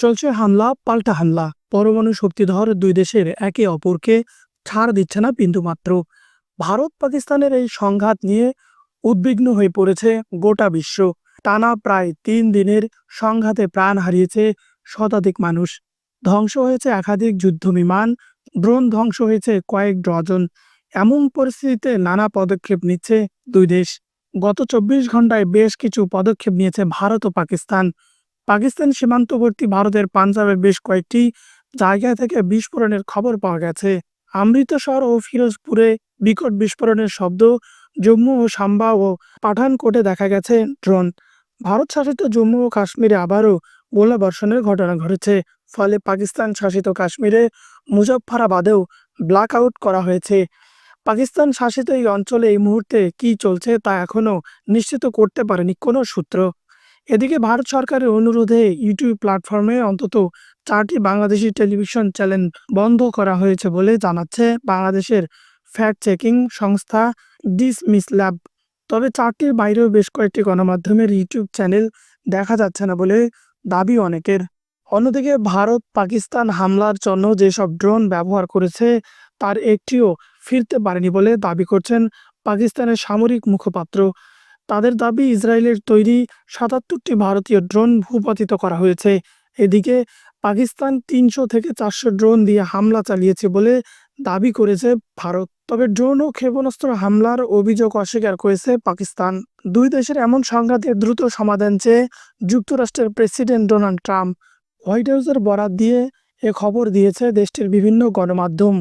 চলছে হামলা, পাল্টা হামলা। পরমাণু শক্তিধর দুই দেশের একে অপরকে ছাড় দিচ্ছে না বিন্দুমাত্র। ভারত, পাকিস্তানের এই সংঘাত নিয়ে উদ্বিগ্ন হয়ে পড়েছে গোটা বিশ্ব। টানা প্রায় তিন দিনের সংঘাতে প্রাণ হারিয়েছে শতাধিক মানুষ। ধ্বংস হয়েছে একাধিক যুদ্ধ বিমান, ড্রোন ধ্বংস হয়েছে কয়েক ডজন। এমন পরিস্থিতিতে নানা পদক্ষেপ নিচ্ছে দুই দেশ। গত চব্বিশ ঘন্টায় বেশ কিছু পদক্ষেপ নিয়েছে ভারত ও পাকিস্তান। পাকিস্তান সীমান্তবর্তী ভারতের পাঞ্জাবে বেশ কয়েকটি জায়গা থেকে বিস্ফোরণের খবর পাওয়া গেছে। অমৃতসর ও ফিরোজপুরে বিকট বিস্ফোরণের শব্দ জম্মু ও সাম্বা ও পাঠানকোটে দেখা গেছে ড্রোন। ভারত শাসিত জম্মু ও কাশ্মীরে আবারও গোলাবর্ষণের ঘটনা ঘটেছে। ফলে পাকিস্তান শাসিত কাশ্মীরে মুজফ্ফরাবাদেও ব্ল্যাক আউট করা হয়েছে। পাকিস্তান শাসিত এই অঞ্চলে এই মুহূর্তে কি চলছে তা এখনও নিশ্চিত করতে পারেনি কোনো সূত্র। এদিকে ভারত সরকারের অনুরোধে ইউটিউব প্ল্যাটফর্মে অন্তত চারটি বাংলাদেশি টেলিভিশন চ্যানেল বন্ধ করা হয়েছে বলে জানাচ্ছে বাংলাদেশের ফ্যাক্ট চেকিং সংস্থা ডিসমিস ল্যাব। তবে চারটির বাইরেও বেশ কয়েকটি গণমাধ্যমের ইউটিউব চ্যানেল দেখা যাচ্ছে না বলে দাবি অনেকের। অন্যদিকে ভারত পাকিস্তান হামলার জন্য যেসব ড্রোন ব্যবহার করেছে, তার একটিও ফিরতে পারেনি বলে দাবি করছেন পাকিস্তানের সামরিক মুখপাত্র তাদের দাবি ইসরায়েলের তৈরি সাতাত্তরটি ভারতীয় ড্রোন ভূপাতিত করা হয়েছে। এদিকে পাকিস্তান তিনশো থেকে চারশো ড্রোন দিয়ে হামলা চালিয়েছে বলে দাবি করেছে ভারত। তবে ড্রোন ও ক্ষেপণাস্ত্র হামলার অভিযোগ অস্বীকার করেছে পাকিস্তান। দুই দেশের এমন সংঘাতের দ্রুত সমাধান চেয়ে যুক্তরাষ্ট্রের প্রেসিডেন্ট ডোনাল্ড ট্রাম্প হোয়াইট হাউসের বরাত দিয়ে এ খবর দিয়েছে দেশটির বিভিন্ন গণমাধ্যম।